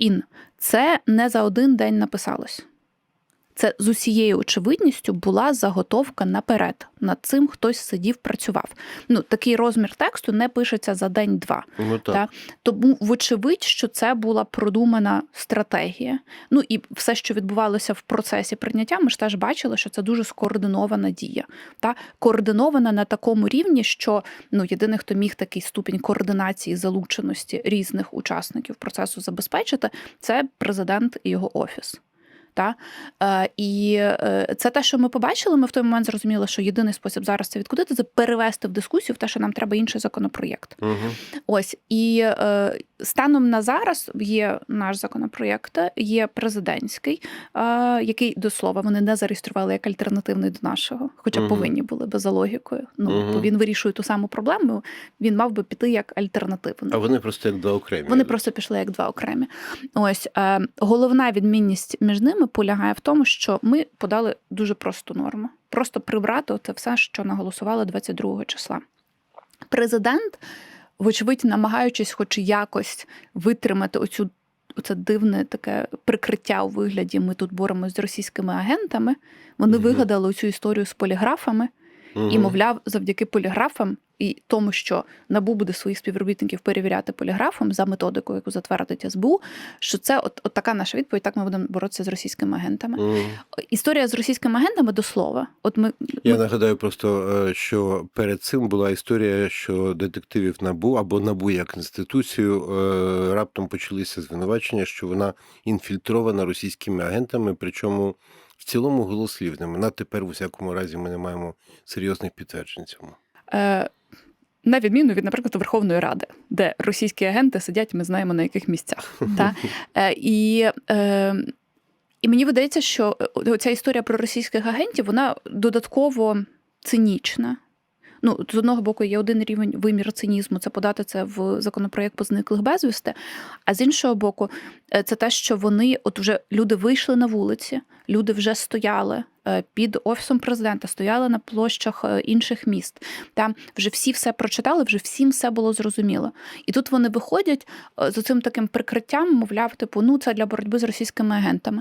Ін, це не за один день написалось. Це з усією очевидністю була заготовка наперед. Над цим хтось сидів, працював. Ну, такий розмір тексту не пишеться за день-два. Ну так. Та, Тому, вочевидь, що це була продумана стратегія. Ну і все, що відбувалося в процесі прийняття, ми ж теж бачили, що це дуже скоординована дія. Та координована на такому рівні, що ну єдиний, хто міг такий ступінь координації залученості різних учасників процесу забезпечити, це президент і його офіс. Та? Е, і е, це те, що ми побачили. Ми в той момент зрозуміли, що єдиний спосіб зараз це відкудити, це перевести в дискусію в те, що нам треба інший законопроєкт. Угу. Ось і е, станом на зараз є наш законопроєкт, є президентський, який до слова вони не зареєстрували як альтернативний до нашого, хоча Мгм. повинні були би за логікою. Ну Мгм. бо він вирішує ту саму проблему. Він мав би піти як альтернативний. А вони просто як два окремі. Вони просто пішли як два окремі. Ось е, головна відмінність між ними полягає в тому, що ми подали дуже просту норму. Просто прибрати те все, що наголосували 22 числа. Президент, вочевидь, намагаючись, хоч якось витримати оцю. оце дивне таке прикриття у вигляді. Ми тут боремось з російськими агентами. Вони угу. вигадали цю історію з поліграфами, угу. і, мовляв, завдяки поліграфам і тому, що НАБУ буде своїх співробітників перевіряти поліграфом за методикою, яку затвердить СБУ, що це от, от така наша відповідь, так ми будемо боротися з російськими агентами. Мгм. Історія з російськими агентами до слова. От ми, Я ми нагадаю просто, е, що перед цим була історія, що детективів НАБУ або НАБУ як інституцію е, раптом почалися звинувачення, що вона інфільтрована російськими агентами, причому в цілому голослівними. На тепер, у всякому разі, ми не маємо серйозних підтверджень цьому. е, на відміну від, наприклад, Верховної Ради, де російські агенти сидять, ми знаємо на яких місцях. Та? Е, і, е, і мені видається, що ця історія про російських агентів вона додатково цинічна. Ну, з одного боку, є один рівень вимір цинізму це подати це в законопроєкт по зниклих безвісти. А з іншого боку, е, це те, що вони, от вже люди вийшли на вулиці, люди вже стояли е, під офісом президента, стояли на площах е, інших міст. Там вже всі все прочитали, вже всім все було зрозуміло. І тут вони виходять з цим таким прикриттям, мовляв, типу, ну це для боротьби з російськими агентами.